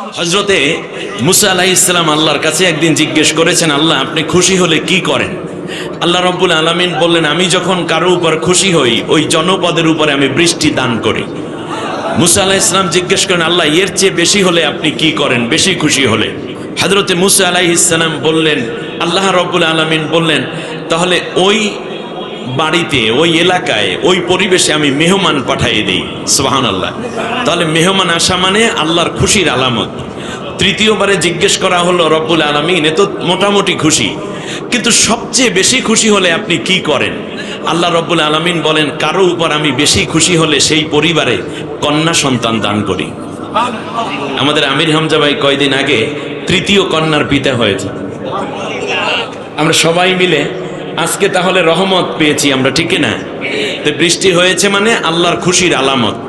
হজরতে মুসা আলাহ ইসলাম আল্লাহর কাছে একদিন জিজ্ঞেস করেছেন, আল্লাহ, আপনি খুশি হলে কি করেন? আল্লাহ রব্বুল আলমিন বললেন, আমি যখন কারও উপর খুশি হই, ওই জনপদের উপরে আমি বৃষ্টি দান করি। মুসা আলাহ ইসলাম জিজ্ঞেস করেন, আল্লাহ, এর চেয়ে বেশি হলে আপনি কি করেন? বেশি খুশি হলে? হজরতে মুসা আলাহ ইসলাম বললেন, আল্লাহ রব্বুল আলমিন বললেন, তাহলে ওই বাড়িতে, ওই এলাকায়, ওই পরিবেশে আমি মেহমান পাঠিয়ে দিই। সোহান আল্লাহ তাহলে মেহমান আসা মানে আল্লাহর খুশির আলামত। তৃতীয়বারে জিজ্ঞেস করা হলো, রব্বুল আলমিন, এ তো মোটামুটি খুশি। কিন্তু সবচেয়ে বেশি খুশি হলে আপনি কি করেন? আল্লাহ রব্বুল আলমিন বলেন, কারও উপর আমি বেশি খুশি হলে সেই পরিবারে কন্যা সন্তান দান করি। আমাদের আমির হামজা ভাই কয়দিন আগে তৃতীয় কন্যার পিতা হয়েছে। আমরা সবাই মিলে আজকে তাহলে রহমত পেয়েছি আমরা, ঠিক না তো বৃষ্টি হয়েছে মানে আল্লাহর খুশির আলামত।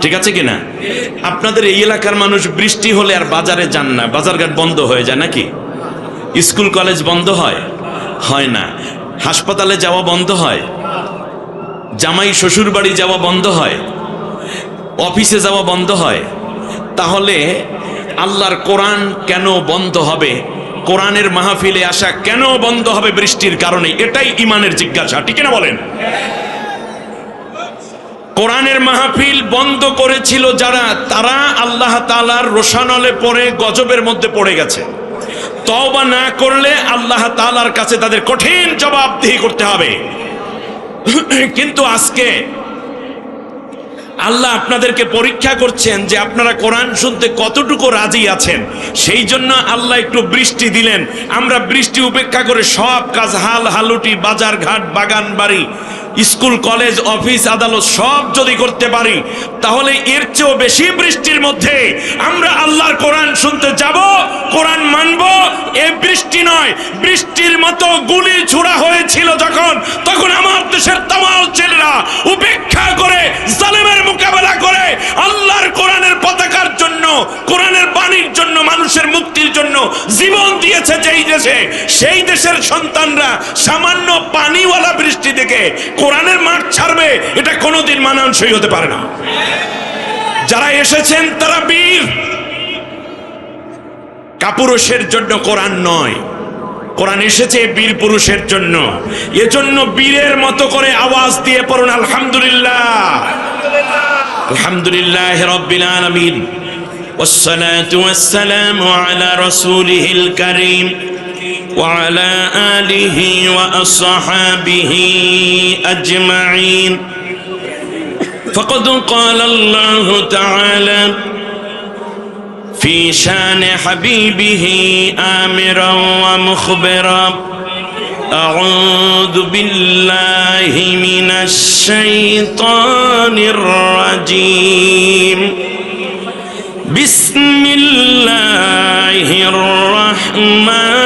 ঠিক আছে কিনা? আপনাদের এই এলাকার মানুষ বৃষ্টি হলে আর বাজারে যান না। বাজারঘাট বন্ধ হয়ে যায় নাকি? স্কুল, কলেজ বন্ধ হয়? হয় না। হাসপাতালে যাওয়া বন্ধ হয়? জামাই শ্বশুর বাড়ি যাওয়া বন্ধ হয়? অফিসে যাওয়া বন্ধ হয়? তাহলে আল্লাহর কোরআন কেন বন্ধ হবে? কোরআনের মাহফিলে আসা কেন বন্ধ হবে বৃষ্টির কারণে? এটাই ইমানের জিজ্ঞাসা, ঠিক না বলেন? কোরআনের মাহফিল বন্ধ করেছিল যারা, তারা আল্লাহ তালার রোশানলে পড়ে, গজবের মধ্যে পড়ে গেছে। তওবা না করলে আল্লাহ তালার কাছে তাদের কঠিন জবাবদিহি করতে হবে। কিন্তু আজকে আল্লাহ আপনাদেরকে পরীক্ষা করছেন যে আপনারা কোরআন শুনতে কতটুকু রাজি আছেন। সেই জন্য আল্লাহ একটু বৃষ্টি দিলেন। আমরা বৃষ্টি উপেক্ষা করে সব কাজ হাল হালুটি, বাজার ঘাট, বাগান বাড়ি স্কুল, কলেজ, অফিস, আদালত সব যদি করতে পারি, তাহলে এর চেয়েও বেশি বৃষ্টির মধ্যে আমরা আল্লাহর কোরআন শুনতে যাব, কোরআন মানব। এ বৃষ্টি নয়, বৃষ্টির মতো গুলি ছোড়া হয়েছিল যখন, তখন আমার দেশের তামাল ছেলেরা উপেক্ষা করে, জালেমের মোকাবেলা করে আল্লাহর কোরআনের পতাকার জন্য, কোরআনের বাণীর জন্য, মানুষের মুক্তির জন্য জীবন দিয়েছে যেই দেশে। সেই দেশের সন্তানরা সামান্য পানিওয়ালা বৃষ্টি দেখে কোরআনের মাঠ ছাড়বে এটা কোনোদিন মানানসই হতে পারে না যারা এসেছেন তারা বীর কাপুরুষের জন্য কোরআন নয় কোরআন এসেছে বীর পুরুষের জন্য এজন্য বীরের মতো করে আওয়াজ দিয়ে পড়ুন আলহামদুলিল্লাহ আলহামদুলিল্লাহ রব্বিল আলামিন والصلاة والسلام على رسوله الكريم وعلى آله وأصحابه أجمعين. فقد قال الله تعالى في شان حبيبه آمرا ومخبرا أعوذ بالله من الشيطان الرجيم. بسم الله الرحمن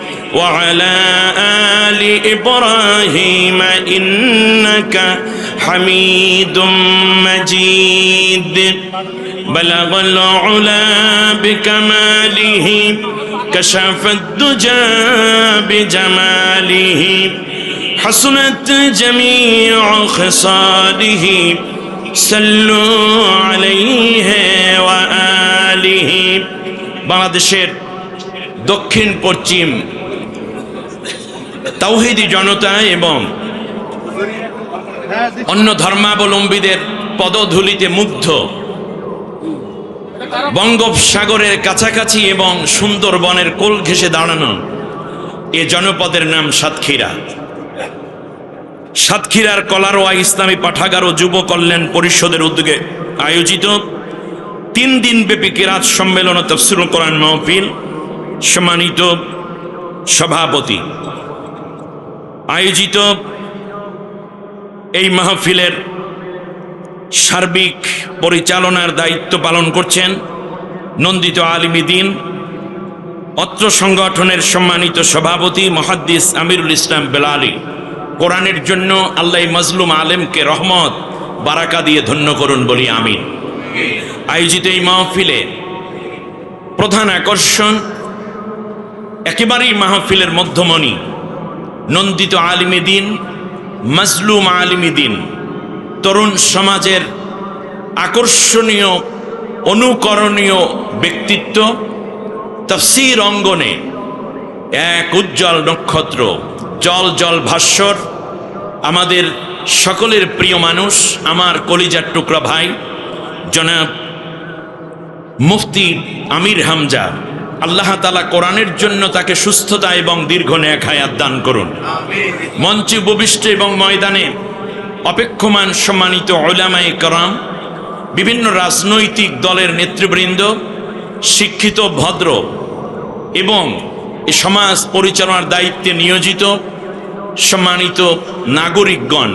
وعلى آل إبراهيم إنك حميد مجيد بلغ العلا بكماله كشف الدجى بجماله حسنت جميع خصاله صلوا عليه وآله বাংলাদেশের দক্ষিণ পশ্চিম তাওহিদি জনতা এবং অন্য ধর্মাবলম্বীদের পদধূলিতে মুগ্ধ। বঙ্গোপসাগরের কাছাকাছি এবং সুন্দরবনের কোল ঘেসে দাঁড়ানো এ জনপদের নাম সাতক্ষীরা। সাতক্ষীরার কলারোয়া ইসলামী পাঠাগার ও যুব কল্যাণ পরিষদের উদ্যোগে আয়োজিত তিন দিন ব্যাপী কেরাত সম্মেলন ও তফসিরুল কোরআন মাহফিল সম্মানিত সভাপতি। আয়োজিত এই মাহফিলের সার্বিক পরিচালনার দায়িত্ব পালন করছেন নন্দিত আলিমিদ্দিন অত্র সংগঠনের সম্মানিত সভাপতি মহাদ্দিস আমিরুল ইসলাম বেলালি। কোরআনের জন্য আল্লাহ মজলুম আলেমকে রহমত, বারাকা দিয়ে ধন্য করুন বলি আমিন। আয়োজিত এই মাহফিলে প্রধান আকর্ষণ একেবারেই মাহফিলের মধ্যমণি নন্দিত আলিমিদ্দিন মজলুম দিন। তরুণ সমাজের আকর্ষণীয়, অনুকরণীয় ব্যক্তিত্ব তফসির অঙ্গনে এক উজ্জ্বল নক্ষত্র, জল জল ভাস্বর, আমাদের সকলের প্রিয় মানুষ, আমার কলিজার টুকরা ভাই, জনাব মুফতি আমির হামজা। আল্লাহ তালা কোরআনের জন্য তাকে সুস্থতা এবং দীর্ঘ ন্যাক হায়াত দান করুন। মঞ্চে উপবিষ্ট এবং ময়দানে অপেক্ষমান সম্মানিত ওলামায়ে করাম, বিভিন্ন রাজনৈতিক দলের নেতৃবৃন্দ, শিক্ষিত, ভদ্র এবং সমাজ পরিচালনার দায়িত্বে নিয়োজিত সম্মানিত নাগরিকগণ,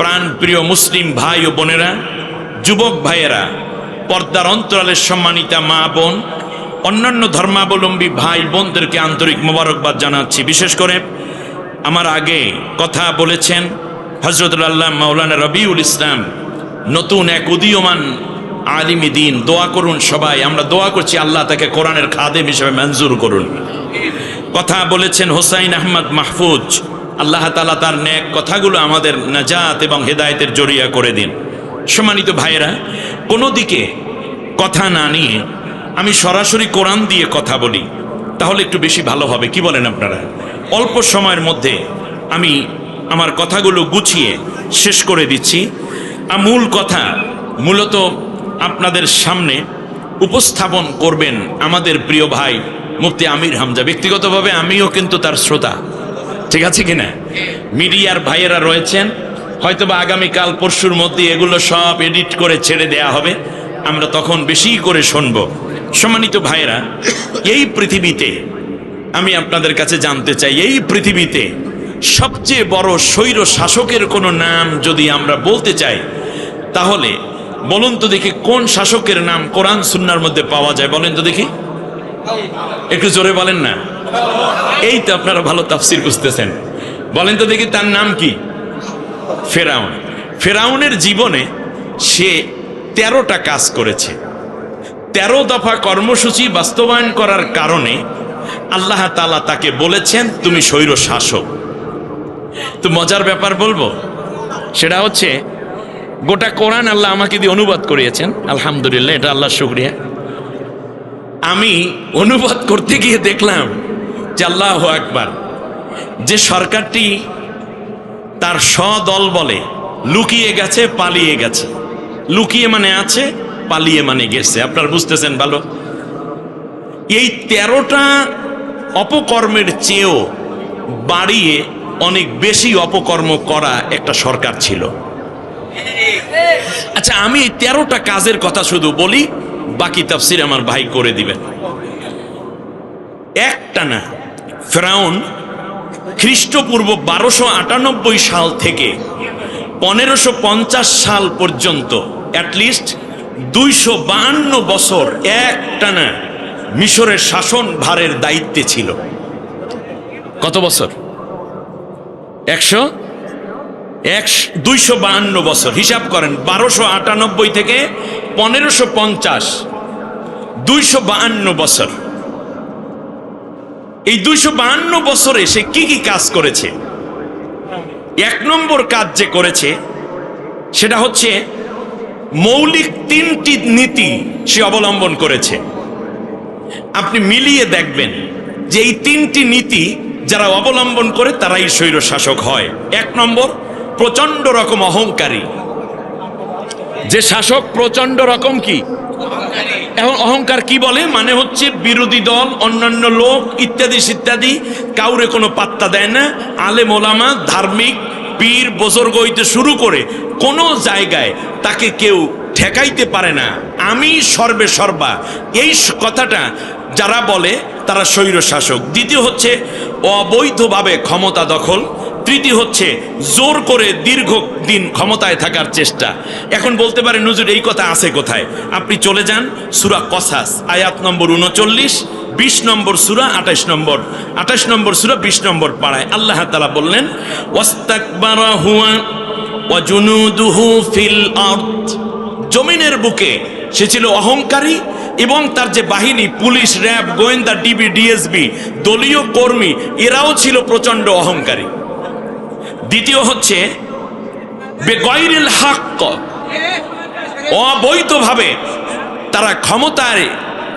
প্রাণপ্রিয় মুসলিম ভাই ও বোনেরা, যুবক ভাইয়েরা, পর্দার অন্তরালের সম্মানিতা মা বোন অন্যান্য ধর্মাবলম্বী ভাই বোনদেরকে আন্তরিক মোবারকবাদ জানাচ্ছি। বিশেষ করে আমার আগে কথা বলেছেন হজরতুল্লাহ মাওলানা রবিউল ইসলাম, নতুন এক উদীয়মান আলিমী দিন, দোয়া করুন সবাই, আমরা দোয়া করছি আল্লাহ তাকে কোরআনের খাদেম হিসেবে মঞ্জুর করুন। কথা বলেছেন হোসাইন আহমদ মাহফুজ, আল্লাহ তালা তার ন্যাক কথাগুলো আমাদের নাজাত এবং হেদায়েতের জড়িয়া করে দিন। সম্মানিত ভাইয়েরা, কোনো দিকে কথা না নিয়ে আমি সরাসরি কোরআন দিয়ে কথা বলি, তাহলে একটু বেশি ভালো হবে। কি বলেন আপনারা? অল্প সময়ের মধ্যে আমি আমার কথাগুলো গুছিয়ে শেষ করে দিচ্ছি। মূল কথা, মূলত আপনাদের সামনে উপস্থাপন করবেন আমাদের প্রিয় ভাই মুফতি আমির হামজা। ব্যক্তিগতভাবে আমিও কিন্তু তার শ্রোতা। ঠিক আছে কিনা? মিডিয়ার ভাইয়েরা রয়েছেন, হয়তোবা আগামীকাল, পরশুর মধ্যে এগুলো সব এডিট করে ছেড়ে দেয়া হবে। আমরা তখন বেশি করে শুনব। সম্মানিত ভাইয়েরা, এই পৃথিবীতে, আমি আপনাদের কাছে জানতে চাই, এই পৃথিবীতে সবচেয়ে বড় স্বৈর শাসকের কোনো নাম যদি আমরা বলতে চাই, তাহলে বলুন তো দেখি কোন শাসকের নাম কোরআন সুন্নার মধ্যে পাওয়া যায়, বলেন তো দেখি। একটু জোরে বলেন না। এই তো আপনারা ভালো তাফসির বুঝতেছেন বলেন তো দেখি তার নাম কি? ফেরাউন। ফেরাউনের জীবনে সে তেরোটা কাজ করেছে। তেরো দফা কর্মসূচি বাস্তবায়ন করার কারণে আল্লাহ তালা তাকে বলেছেন, তুমি স্বৈর শাসক। তো মজার ব্যাপার বলব? সেটা হচ্ছে, গোটা কোরআন আল্লাহ আমাকে দিয়ে অনুবাদ করিয়েছেন। আলহামদুলিল্লাহ, এটা আল্লাহ শুক্রিয়া। আমি অনুবাদ করতে গিয়ে দেখলাম যে আল্লাহ একবার যে সরকারটি তার স্বদল বলে, লুকিয়ে গেছে, পালিয়ে গেছে। লুকিয়ে মানে আছে, পালিয়ে মানে গেছে। আপনার বুঝতেছেন ভালো? এই তেরোটা অপকর্মের চেয়েও বাড়িয়ে অনেক বেশি অপকর্ম করা একটা সরকার ছিল। আচ্ছা আমি তেরোটা কাজের কথা শুধু বলি, বাকি তাফসির আমার ভাই করে দিবেন। একটা না, ফ্রাউন খ্রিস্টপূর্ব বারোশো আটানব্বই সাল থেকে পনেরোশো সাল পর্যন্ত অ্যাটলিস্ট দুইশো বাহান্ন বছর একটানা মিশরের শাসন ভারের দায়িত্বে ছিল। কত বছর? একশো? এক, দুইশো বাহান্ন বছর। হিসাব করেন, বারোশো আটানব্বই থেকে পনেরোশো পঞ্চাশ। দুইশো বাহান্ন বছর। এই দুইশো বাহান্ন বছরে সে কি কি কাজ করেছে? এক নম্বর কাজ যে করেছে, সেটা হচ্ছে মৌলিক তিনটি নীতি সে অবলম্বন করেছে। আপনি মিলিয়ে দেখবেন যে এই তিনটি নীতি যারা অবলম্বন করে তারাই স্বৈর শাসক হয়। এক নম্বর প্রচণ্ড রকম অহংকারী। যে শাসক প্রচণ্ড রকম কি? এখন অহংকার কি বলে? মানে হচ্ছে বিরোধী দল, অন্যান্য লোক ইত্যাদি ইত্যাদি কাউরে কোনো পাত্তা দেয় না। আলে মোলামা ধার্মিক পীর বজর্গ হইতে শুরু করে কোনো জায়গায় তাকে কেউ ঠেকাইতে পারে না। আমি সর্বে সর্বা। এই কথাটা যারা বলে তারা স্বৈর শাসক দ্বিতীয় হচ্ছে অবৈধভাবে ক্ষমতা দখল। তৃতীয় হচ্ছে জোর করে দীর্ঘ দিন ক্ষমতায় থাকার চেষ্টা। এখন বলতে পারে নজর এই কথা আছে কোথায়? আপনি চলে যান সুরা কসাস, আয়াত নম্বর উনচল্লিশ, বিশ নম্বর সুরা, আঠাশ নম্বর আঠাশ নম্বর সুরা, বিশ নম্বর পাড়ায়। আল্লাহ তালা বললেন জমিনের বুকে সে ছিল অহংকারী এবং তার যে বাহিনী, পুলিশ, র্যাব, গোয়েন্দা, ডিবি, ডিএসবি, দলীয় কর্মী, এরাও ছিল প্রচণ্ড অহংকারী। দ্বিতীয় হচ্ছে বেগৈরিল হাক্ক, অবৈধভাবে তারা ক্ষমতায়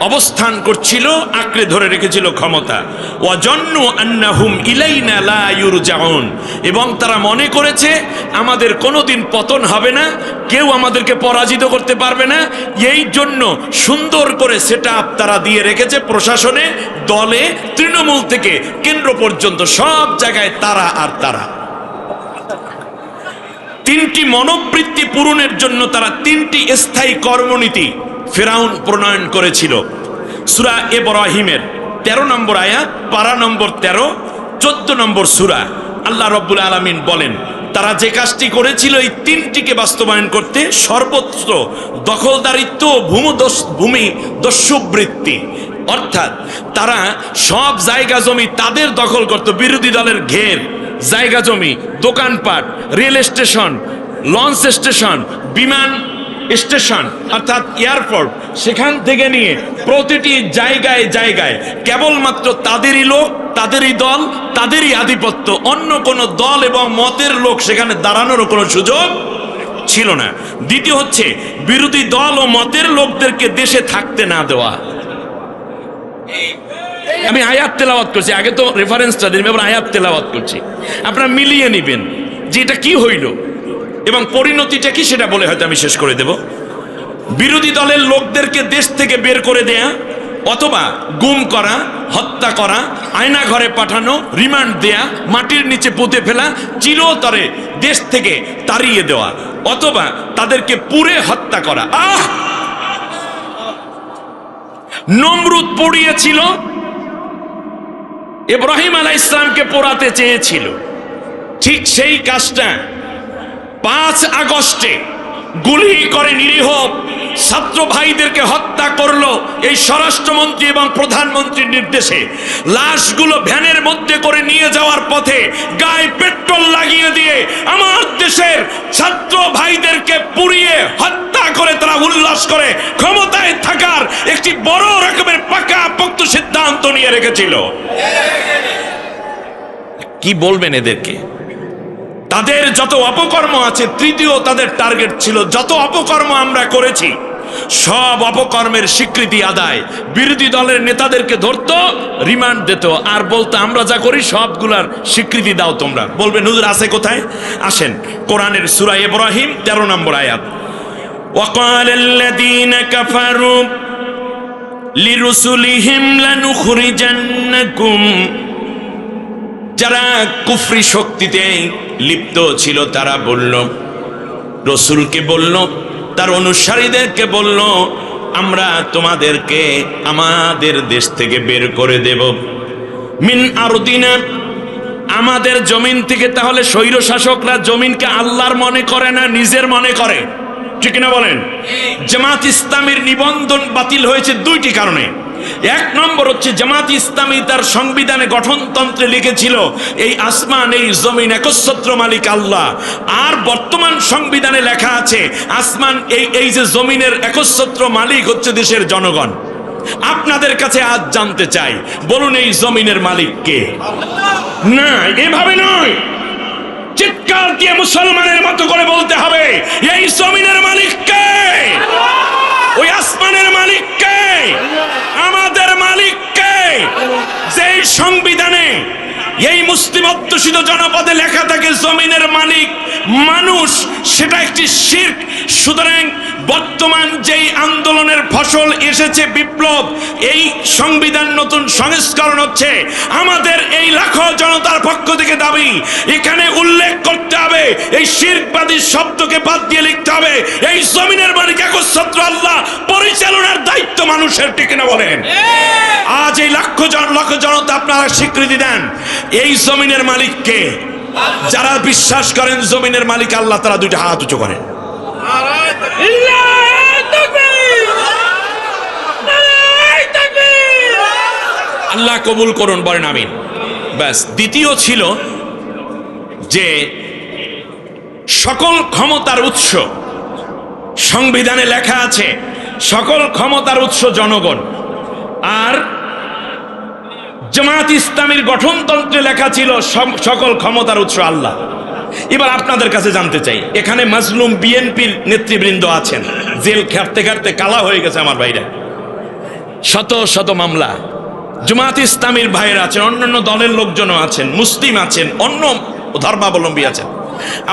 অবস্থান করছিল, আঁকড়ে ধরে রেখেছিল ক্ষমতা। ওয়াজন্ন আন্নাহুম ইলাইনা লা এবং তারা মনে করেছে, আমাদের কোনোদিন পতন হবে না, কেউ আমাদেরকে পরাজিত করতে পারবে না, এই জন্য সুন্দর করে সেটা আপ তারা দিয়ে রেখেছে প্রশাসনে, দলে, তৃণমূল থেকে, কেন্দ্র পর্যন্ত, সব জায়গায় তারা আর তারা। তিনটি মনোবৃত্তি পূরণের জন্য তারা তিনটি স্থায়ী কর্মনীতি ফেরাউন প্রণয়ন করেছিল। সুরা এব্রাহিমের তেরো নম্বর আয়াত, পারা নম্বর তেরো, চোদ্দ নম্বর সুরা। আল্লাহ রব্বুল আলমিন বলেন, তারা যে কাজটি করেছিল এই তিনটিকে বাস্তবায়ন করতে সর্বত্র দখলদারিত্ব ভূমি দস্যুবৃত্তি অর্থাৎ তারা সব জায়গা জমি তাদের দখল করত। বিরোধী দলের ঘের, জায়গা জমি, দোকানপাট, রেল স্টেশন, লঞ্চ স্টেশন, বিমান স্টেশন, অর্থাৎ এয়ারপোর্ট, সেখান থেকে নিয়ে প্রতিটি জায়গায় জায়গায় কেবলমাত্র তাদেরই লোক, তাদেরই দল, তাদেরই আধিপত্য, অন্য কোনো দল এবং মতের লোক সেখানে দাঁড়ানোর কোনো সুযোগ ছিল না। দ্বিতীয় হচ্ছে, বিরোধী দল ও মতের লোকদেরকে দেশে থাকতে না দেওয়া। আমি আয়াত তেলাওয়াত করছি, আগে তো রেফারেন্সটা দিন এবার আয়াত তেলাওয়াত করছি। আপনারা মিলিয়ে নিবেন যে এটা কি হইল এবং পরিণতিটা কি সেটা বলে হয়তো আমি শেষ করে দেব। বিরোধী দলের লোকদেরকে দেশ থেকে বের করে দেয়া অথবা গুম করা, হত্যা করা, আয়না ঘরে পাঠানো রিমান্ড দেয়া, মাটির নিচে পুঁতে ফেলা, চিরতরে দেশ থেকে তাড়িয়ে দেওয়া, অথবা তাদেরকে পুরে হত্যা করা। আহ! নমরুদ পড়িয়েছিল, ইব্রাহিম আলাহ ইসলামকে পোড়াতে চেয়েছিল। ঠিক সেই কাজটা পাঁচ আগস্টে গুলি করে নিরীহ ছাত্র ভাইদেরকে হত্যা করল এই স্বরাষ্ট্রমন্ত্রী এবং প্রধানমন্ত্রীর নির্দেশে। লাশগুলো ভ্যানের মধ্যে করে নিয়ে যাওয়ার পথে গায়ে পেট্রোল লাগিয়ে দিয়ে আমার দেশের ছাত্র ভাইদেরকে পুড়িয়ে হত্যা করে, তারা উল্লাস করে, ক্ষমতায় থাকার একটি বড় রকমের পাকা পোক্ত সিদ্ধান্ত নিয়ে রেখেছিল। কি বলবেন এদেরকে? তাদের যত অপকর্ম আছে, তৃতীয় তাদের টার্গেট ছিল, যত অপকর্ম আমরা করেছি, সব অপকর্মের স্বীকৃতি আদায়। বিরোধী দলের নেতাদেরকে ধরতো রিমান্ড দিত, আর বলতো, আমরা যা করি, সবগুলার স্বীকৃতি দাও তোমরা। বলবে হুজুর, আছে কোথায়? আসেন, কোরআনের সূরা ইব্রাহিম 13 নম্বর আয়াত। وقال الذين كفروا لرسلهم لنخرجنكم যারা কুফরি শক্তিতে লিপ্ত ছিল তারা বলল রসুলকে বলল তার অনুসারীদেরকে বলল আমরা তোমাদেরকে আমাদের দেশ থেকে বের করে দেব মিন আরদিনা আমাদের জমিন থেকে তাহলে স্বৈর শাসকরা জমিনকে আল্লাহর মনে করে না নিজের মনে করে ঠিক না বলেন? জামাত ইসলামের নিবন্ধন বাতিল হয়েছে দুইটি কারণে। এক নম্বর হচ্ছে জামাত ইসলামী তার সংবিধানে গঠনতন্ত্রে লিখেছিল, এই আসমান, এই জমিন একচ্ছত্র মালিক আল্লাহ। আর বর্তমান সংবিধানে লেখা আছে, আসমান, এই এই যে জমিনের একচ্ছত্র মালিক হচ্ছে দেশের জনগণ। আপনাদের কাছে আজ জানতে চাই, বলুন এই জমিনের মালিক কে? না, এভাবে নয়। চিৎকার দিয়ে মুসলমানের মতো করে বলতে হবে, এই জমিনের মালিক কে? ওই আসমানের মালিক কে? আমাদের মালিককে যেই সংবিধানে এই মুসলিম অধ্যুষিত জনপদে লেখা থাকে, জমিনের মালিক মানুষ সেটা একটি শির্ক। সুতরাং বর্তমান যেই আন্দোলনের ফসল এসেছে বিপ্লব এই সংবিধান নতুন সংস্করণ হচ্ছে। আমাদের এই লাখো জনতার পক্ষ থেকে দাবি এখানে উল্লেখ করতে হবে এই শিরবাদী শব্দকে বাদ দিয়ে লিখতে হবে এই জমিনের মালিক একচ্ছত্র আল্লাহ পরিচালনার দায়িত্ব মানুষের ঠিক না বলেন? আজ এই লাখ জন লক্ষ জনতা আপনারা স্বীকৃতি দেন এই জমিনের মালিককে যারা বিশ্বাস করেন জমিনের মালিক আল্লাহ তারা দুইটা হাত উঁচু করেন। আল্লাহ কবুল করুন, বলেন আমিন। ব্যাস, দ্বিতীয় ছিল যে সকল ক্ষমতার উৎস, সংবিধানে লেখা আছে, সকল ক্ষমতার উৎস জনগণ। আর জামাত ইসলামীর গঠনতন্ত্রে লেখা ছিল সকল ক্ষমতার উৎস আল্লাহ। এবার আপনাদের কাছে জানতে চাই, এখানে মাজলুম বিএনপির নেতৃবৃন্দ আছেন। জেল খাটতে খাটতে কালা হয়ে গেছে আমার ভাইরা। শত শত মামলা। জামাত ইসলামীর ভাইয়েরা আছেন, অন্যান্য দলের লোকজনও আছেন, মুসলিম আছেন, অন্য ধর্মাবলম্বী আছেন।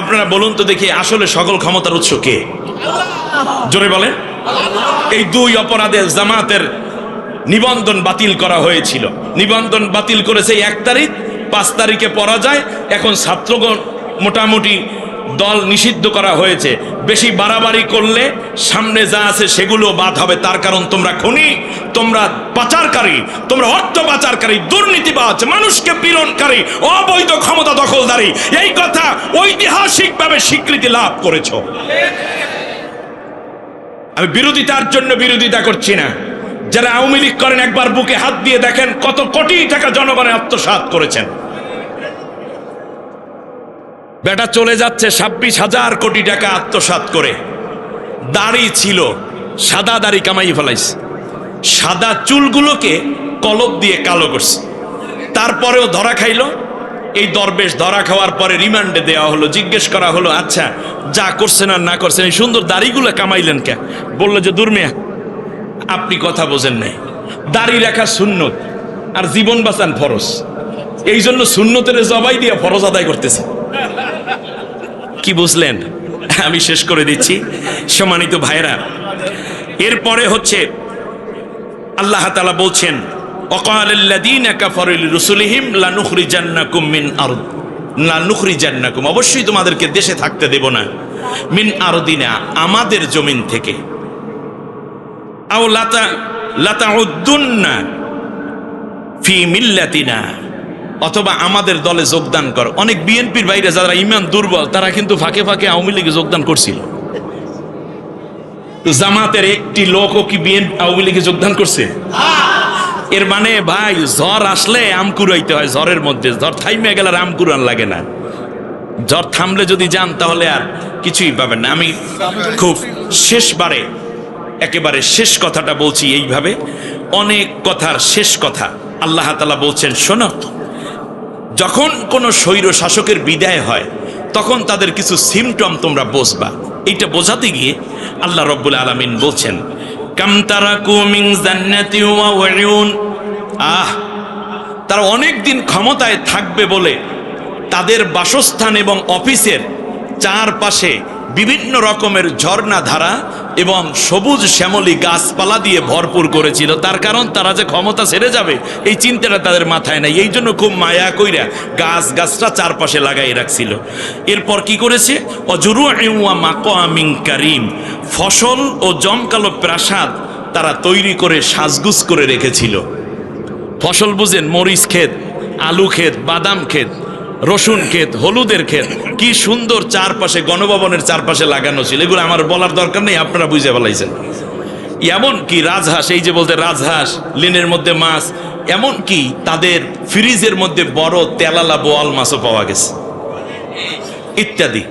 আপনারা বলুন তো দেখি, আসলে সকল ক্ষমতার উৎস কে? জোরে বলেন। এই দুই অপরাধে জামাতের নিবন্ধন বাতিল করা হয়েছিল। নিবন্ধন বাতিল করেছে এক তারিখ, পাঁচ তারিখে পড়া যায় এখন ছাত্রগণ মোটামুটি দল নিষিদ্ধ করা হয়েছে। বেশি বাড়াবাড়ি করলে সামনে যা আছে সেগুলো বাদ হবে। তার কারণ তোমরা খনি, তোমরা পাচারকারী, তোমরা অর্থ পাচারকারী, দুর্নীতিবাজ, মানুষকে পীড়নকারী, অবৈধ ক্ষমতা দখলদারী। এই কথা ঐতিহাসিকভাবে স্বীকৃতি লাভ করেছ। আমি বিরোধিতার জন্য বিরোধিতা করছি না। যারা আওয়ামী লীগ করেন, একবার বুকে হাত দিয়ে দেখেন কত কোটি টাকা জনগণের আত্মসাৎ করেছেন। বেটা চলে যাচ্ছে ছাব্বিশ হাজার কোটি টাকা আত্মসাৎ করে। দাড়ি ছিল, সাদা দাড়ি কামাই ফেলাইছে। সাদা চুলগুলোকে কলপ দিয়ে কালো করছে। তারপরেও ধরা খাইলো। এই দরবেশ ধরা খাওয়ার পরে রিমান্ডে দেওয়া হলো, জিজ্ঞেস করা হলো আচ্ছা যা করছেন আর না করছেন, এই সুন্দর দাড়িগুলো কামাইলেন কে? বলল যে দুর্মিয়া আপনি কথা বোঝেন নাই। দাড়ি রাখা সুন্নত আর জীবন বাঁচান ফরজ। এই জন্য সুন্নতের জবাই দিয়ে ফরজ আদায় করতেছে। কি বুঝলেন? আমি শেষ করে দিচ্ছি। সম্মানিত ভাইরা এরপরে হচ্ছে আল্লাহ তালা বলছেন অবশ্যই তোমাদেরকে দেশে থাকতে দেব না। মিন আরদিনা, আমাদের জমিন থেকে। আও লাতা মিল্লাতিনা। অথবা আমাদের দলে যোগদান কর। অনেক বিএনপির বাইরে যারা ইমান দুর্বল, তারা কিন্তু ফাঁকে ফাঁকে আওয়ামী লীগে যোগদান করছিল। জামাতের একটি লোকও কি বিএন আওয়ামী লীগে যোগদান করছে? এর মানে ভাই, ঝড় আসলে আম কুড়াইতে হয় ঝড়ের মধ্যে। ঝড় থাইমে গেলে আর আম কুড়ান লাগে না। ঝড় থামলে যদি যান, তাহলে আর কিছুই পাবেন না। আমি খুব শেষবারে, একেবারে শেষ কথাটা বলছি এইভাবে। অনেক কথার শেষ কথা আল্লাহ তালা বলছেন, শোনো। যখন কোনো স্বৈর শাসকের বিদায় হয়, তখন তাদের কিছু সিমটম তোমরা বোঝবা। এইটা বোঝাতে গিয়ে আল্লাহ রব্বুল আলমিন বলছেন কামতারা আহ, তারা অনেক দিন ক্ষমতায় থাকবে বলে তাদের বাসস্থান এবং অফিসের চারপাশে বিভিন্ন রকমের ঝর্ণা ধারা এবং সবুজ শ্যামলী গাছপালা দিয়ে ভরপুর করেছিল। তার কারণ তারা যে ক্ষমতা ছেড়ে যাবে, এই চিন্তাটা তাদের মাথায় নাই। এই জন্য খুব মায়া কইরা গাছ গাছটা চারপাশে লাগাই রাখছিল। এরপর কি করেছে? অজরু মাকিং কারিম। ফসল ও জমকালো প্রাসাদ তারা তৈরি করে সাজগুজ করে রেখেছিল। ফসল বুঝেন, মরিচ ক্ষেত, আলু ক্ষেত, বাদাম ক্ষেত রসুন ক্ষেত, হলুদের ক্ষেত। কি সুন্দর চারপাশে, গণভবনের চারপাশে লাগানো ছিল। এগুলো আমার বলার দরকার নেই, আপনারা বুঝে ফেলাইছেন। এমন কি রাজহাঁস, এই যে বলতে রাজহাঁস, লিনের মধ্যে মাছ, এমন কি তাদের ফ্রিজের মধ্যে বড় তেলালা বোয়াল মাছও পাওয়া গেছে। ইত্যাদি।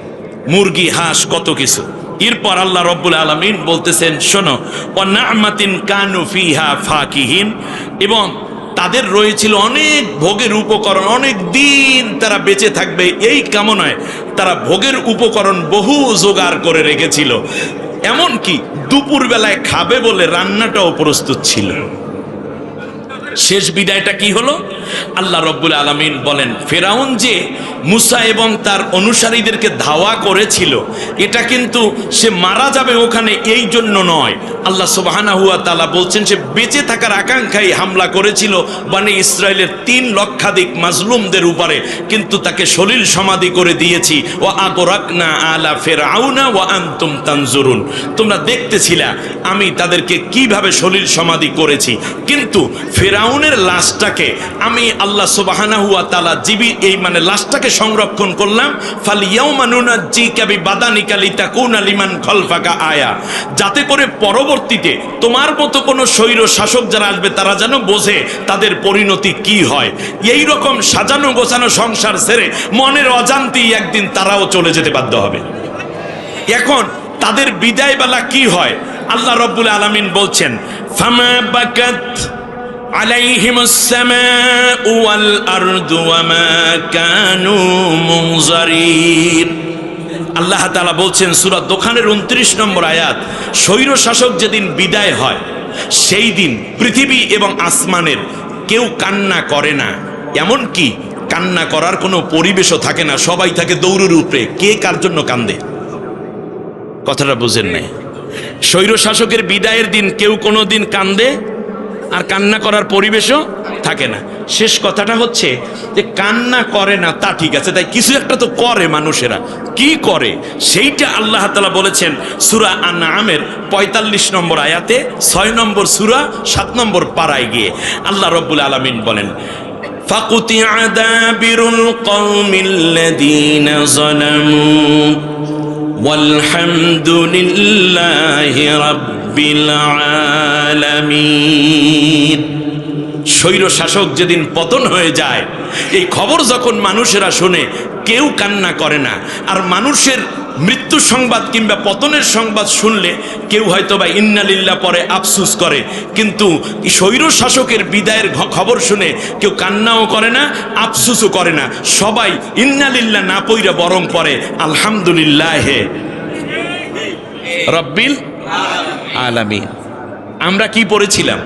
মুরগি, হাঁস, কত কিছু। এরপর আল্লাহ রব্বুল আলমিন বলতেছেন, শোনো অনামাতিন কানু ফিহা ফাকিহীন, এবং তাদের রয়েছিল অনেক ভোগের উপকরণ, অনেক দিন তারা বেঁচে থাকবে। এই কামনায় তারা ভোগের উপকরণ বহু জোগাড় করে রেখেছিল। এমনকি দুপুর বেলায় খাবে বলে রান্নাটাও প্রস্তুত ছিল। শেষ বিদায়টা কি হলো? আল্লাহ রব্বুল আলমিন বলেন, ফেরাউন যে মুসা এবং তার অনুসারীদেরকে ধাওয়া করেছিল, এটা কিন্তু সে মারা যাবে ওখানে এই জন্য নয়। আল্লাহ সুবাহানা হুয়া তালা বলছেন, সে বেঁচে থাকার আকাঙ্ক্ষায় হামলা করেছিল মানে ইসরায়েলের তিন লক্ষাধিক মাজলুমদের উপরে, কিন্তু তাকে সলিল সমাধি করে দিয়েছি। ও আগরাকনা আলা ফেরাউনা ও আন্তুম তানজুরুন। তোমরা দেখতেছিলা, আমি তাদেরকে কীভাবে সলিল সমাধি করেছি, কিন্তু ফেরাউনের লাশটাকে আমি আল্লাহ সুবহানাহু ওয়া তাআলা জীবী এই মানে লাশটাকে সংরক্ষণ করলাম। ফাল ইয়াউমা নুনাজ্জিকা বিবাদানিকা লিতাকুনা লিমান খলফাকা আয়া। যাতে করে পরবর্তীতে তোমার মতো কোনো স্বৈর শাসক যারা আসবে, তারা যেন বোঝে তাদের পরিণতি কি হয়। এই রকম সাজানো গোছানো সংসার ছেড়ে মনের অজান্তেই একদিন তারাও চলে যেতে বাধ্য হবে। এখন তাদের বিদায় বেলা কি হয়? আল্লাহ রব্বুল আলামিন বলছেন, ফামা বাকাত عليهم السماء والأرض وما كانوا منظرين আল্লাহ তাআলা বলছেন সূরা দোকানের উনত্রিশ নম্বর আয়াত স্বৈর শাসক যেদিন বিদায় হয় সেই দিন পৃথিবী এবং আসমানের কেউ কান্না করে না এমন কি কান্না করার কোনো পরিবেশও থাকে না সবাই থাকে দৌড়ের উপরে কে কার জন্য কান্দে কথাটা বুঝেন নাই স্বৈর শাসকের বিদায়ের দিন কেউ কোনো দিন কান্দে আর কান্না করার পরিবেশও থাকে না। শেষ কথাটা হচ্ছে যে কান্না করে না তা ঠিক আছে, তাই কিছু একটা তো করে মানুষেরা। কি করে? সেইটা আল্লাহ তালা বলেছেন সুরা আন আমের পঁয়তাল্লিশ নম্বর আয়াতে, ছয় নম্বর সুরা, সাত নম্বর পাড়ায় গিয়ে আল্লাহ রব্বুল আলমিন বলেন, ফাকুতি আদাবিরুল কৌমিল্লাদিন জনামু والحمد لله رب العالمين স্বৈর শাসক যেদিন পতন হয়ে যায় এই খবর যখন মানুষেরা শোনে কেউ কান্না করে না আর মানুষের মৃত্যু সংবাদ কিংবা পতনের সংবাদ শুনলে কেউ হয়তো বা ইন্নালিল্লা পরে আফসুস করে। কিন্তু স্বৈর শাসকের বিদায়ের খবর শুনে কেউ কান্নাও করে না, আফসুসও করে না। সবাই ইন্নালিল্লা না পইরা বরং পরে, আলহামদুলিল্লাহ। হে রব্বিল আলামিন। আমরা কি পড়েছিলাম?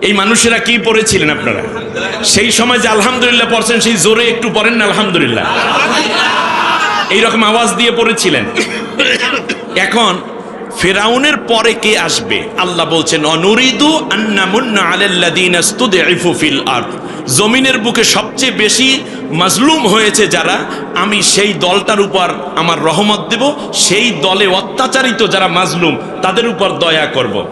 এই মানুষেরা কি পড়েছিলেন আপনারা? সেই সময় যে আলহামদুলিল্লাহ পড়ছেন, সেই জোরে একটু পড়েন না, আলহামদুলিল্লাহ। এইরকম আওয়াজ দিয়ে পড়েছিলেন। এখন ফেরাউনের পরে কে আসবে? আল্লাহ বলছেন, অনুরিদু আন্নামুন্না জমিনের বুকে সবচেয়ে বেশি মাজলুম হয়েছে যারা, আমি সেই দলটার উপর আমার রহমত দেব, সেই দলে অত্যাচারিত যারা মাজলুম, তাদের উপর দয়া করব।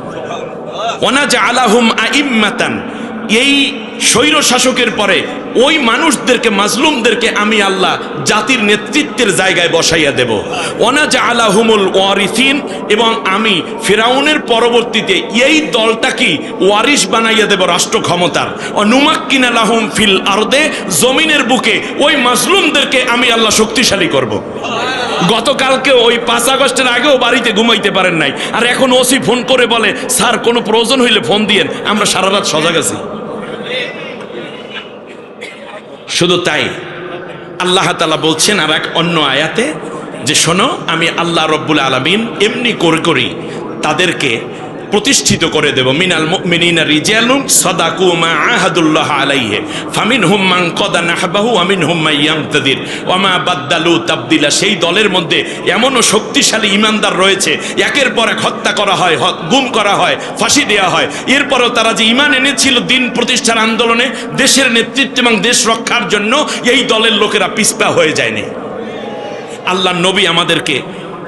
ওনাজ আলাহুম আইম্মাতান। এই স্বৈর শাসকের পরে ওই মানুষদেরকে, মাজলুমদেরকে আমি আল্লাহ জাতির নেতৃত্বের জায়গায় বসাইয়া দেব। ওনাজ আলাহুমুল ওয়ারিসিন এবং আমি ফেরাউনের পরবর্তীতে এই দলটাকে ওয়ারিস বানাইয়া দেব রাষ্ট্র ক্ষমতার। অনুমাক্কিন আলাহুম ফিল আরদে, জমিনের বুকে ওই মাজলুমদেরকে আমি আল্লাহ শক্তিশালী করব। গতকালকে ওই পাঁচ আগস্টের আগেও বাড়িতে ঘুমাইতে পারেন নাই। আর এখন ওসি ফোন করে বলে, স্যার, কোনো প্রয়োজন হইলে ফোন দিয়েন, আমরা সারা রাত সজাগ আছি। শুধু তাই। আল্লাহ তালা বলছেন আর এক অন্য আয়াতে যে, শোনো, আমি আল্লাহ রব্বুল আলমিন এমনি করে করি, তাদেরকে প্রতিষ্ঠিত করে দেব। মিনাল মুমিনিনা রিজালুম সাদাকু মা আহাদুল্লাহ আলাইহি। ফামিনহুম মান কদা নাহবাহু ওয়া মিনহুম মান ইয়ামতাদির। ওয়া মা বাদদালু তাবদিলা। সেই দলের মধ্যে এমনও শক্তিশালী ইমানদার রয়েছে। একের পর এক হত্যা করা হয় গুম করা হয়, ফাঁসি দেওয়া হয়। এরপরও তারা যে ইমান এনেছিল দিন প্রতিষ্ঠার আন্দোলনে, দেশের নেতৃত্ব এবং দেশ রক্ষার জন্য এই দলের লোকেরা পিছপা হয়ে যায়নি। আল্লাহ নবী আমাদেরকে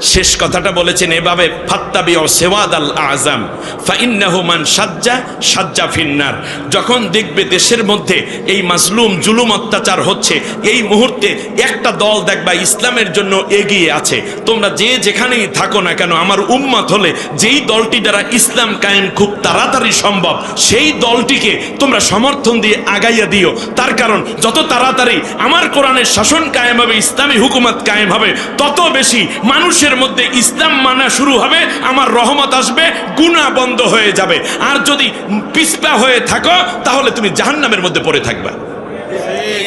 শেষ কথাটা বলেছেন এভাবে ফাত্তাবি ও সেওয়াদ আল আজম ফাইন্নাহু মান সাজ্জা সাজ্জা ফিন্নার। যখন দেখবে দেশের মধ্যে এই মাজলুম, জুলুম অত্যাচার হচ্ছে, এই মুহূর্তে একটা দল দেখবা ইসলামের জন্য এগিয়ে আছে। তোমরা যে যেখানেই থাকো না কেন, আমার উম্মত হলে যেই দলটি দ্বারা ইসলাম কায়েম খুব তাড়াতাড়ি সম্ভব, সেই দলটিকে তোমরা সমর্থন দিয়ে আগাইয়া দিও। তার কারণ, যত তাড়াতাড়ি আমার কোরআনের শাসন কায়েম হবে, ইসলামী হুকুমত কায়েম হবে, তত বেশি মানুষের মধ্যে ইসলাম মানা শুরু হবে, আমার রহমত আসবে, গুণা বন্ধ হয়ে যাবে। আর যদি পিসপা হয়ে থাকো, তাহলে তুমি জাহান্নামের মধ্যে পড়ে থাকবা।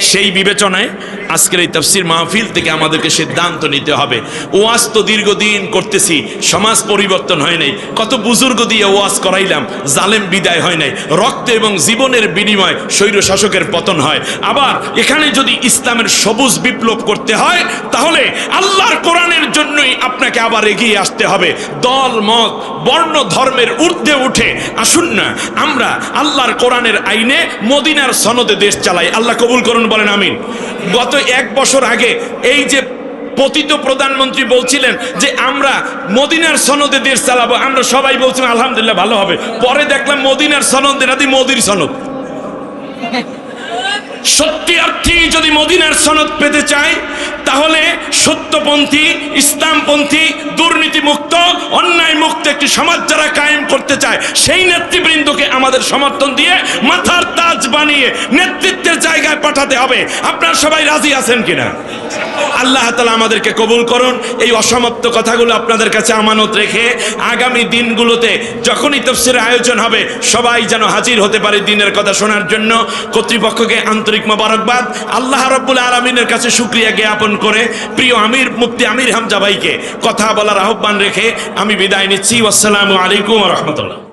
সেই বিবেচনায় আজকের এই তফসির মাহফিল থেকে আমাদেরকে সিদ্ধান্ত নিতে হবে। ওয়াজ তো দীর্ঘদিন করতেছি, সমাজ পরিবর্তন হয় নাই। কত বুজুর্গ দিয়ে ওয়াজ করাইলাম, জালেম বিদায় হয় নাই। রক্ত এবং জীবনের বিনিময় স্বৈর শাসকের পতন হয়। আবার এখানে যদি ইসলামের সবুজ বিপ্লব করতে হয়, তাহলে আল্লাহর কোরআনের জন্যই আপনাকে আবার এগিয়ে আসতে হবে। দল, মত, বর্ণ, ধর্মের ঊর্ধ্বে উঠে আসুন না। আমরা আল্লাহর কোরআনের আইনে মদিনার সনদে দেশ চালাই। আল্লাহ কবুল করুন, বলেন আমিন। গত এক বছর আগে এই যে পতিত প্রধানমন্ত্রী বলছিলেন যে আমরা মদিনার সনদে দেশ চালাবো, আমরা সবাই বলছিলাম আলহামদুলিল্লাহ ভালো হবে। পরে দেখলাম মদিনার সনদ, এরা দি মোদির সনদ। সত্যি অর্থেই যদি মদিনার সনদ পেতে চায়, তাহলে সত্যপন্থী, ইসলামপন্থী দুর্নীতি মুক্ত অন্যায় মুক্ত একটি সমাজ যারা কায়েম করতে চায়, সেই নেতৃবৃন্দকে আমাদের সমর্থন দিয়ে মাথার তাজ বানিয়ে নেতৃত্বের জায়গায় পাঠাতে হবে। আপনারা সবাই রাজি আছেন কিনা? আল্লাহ তালা আমাদেরকে কবুল করুন। এই অসমাপ্ত কথাগুলো আপনাদের কাছে আমানত রেখে আগামী দিনগুলোতে যখনই তফসিরের আয়োজন হবে, সবাই যেন হাজির হতে পারে দিনের কথা শোনার জন্য। কর্তৃপক্ষকে আন্তরিক মোবারকবাদ। আল্লাহ রব্বুল আলমিনের কাছে সুক্রিয়া জ্ঞাপন করে প্রিয় আমির মুক্তি আমির হামজা ভাইকে কথা বলার আহ্বান রেখে আমি বিদায় নিচ্ছি। আসসালামু আলাইকুম রহমতুল্লাহ।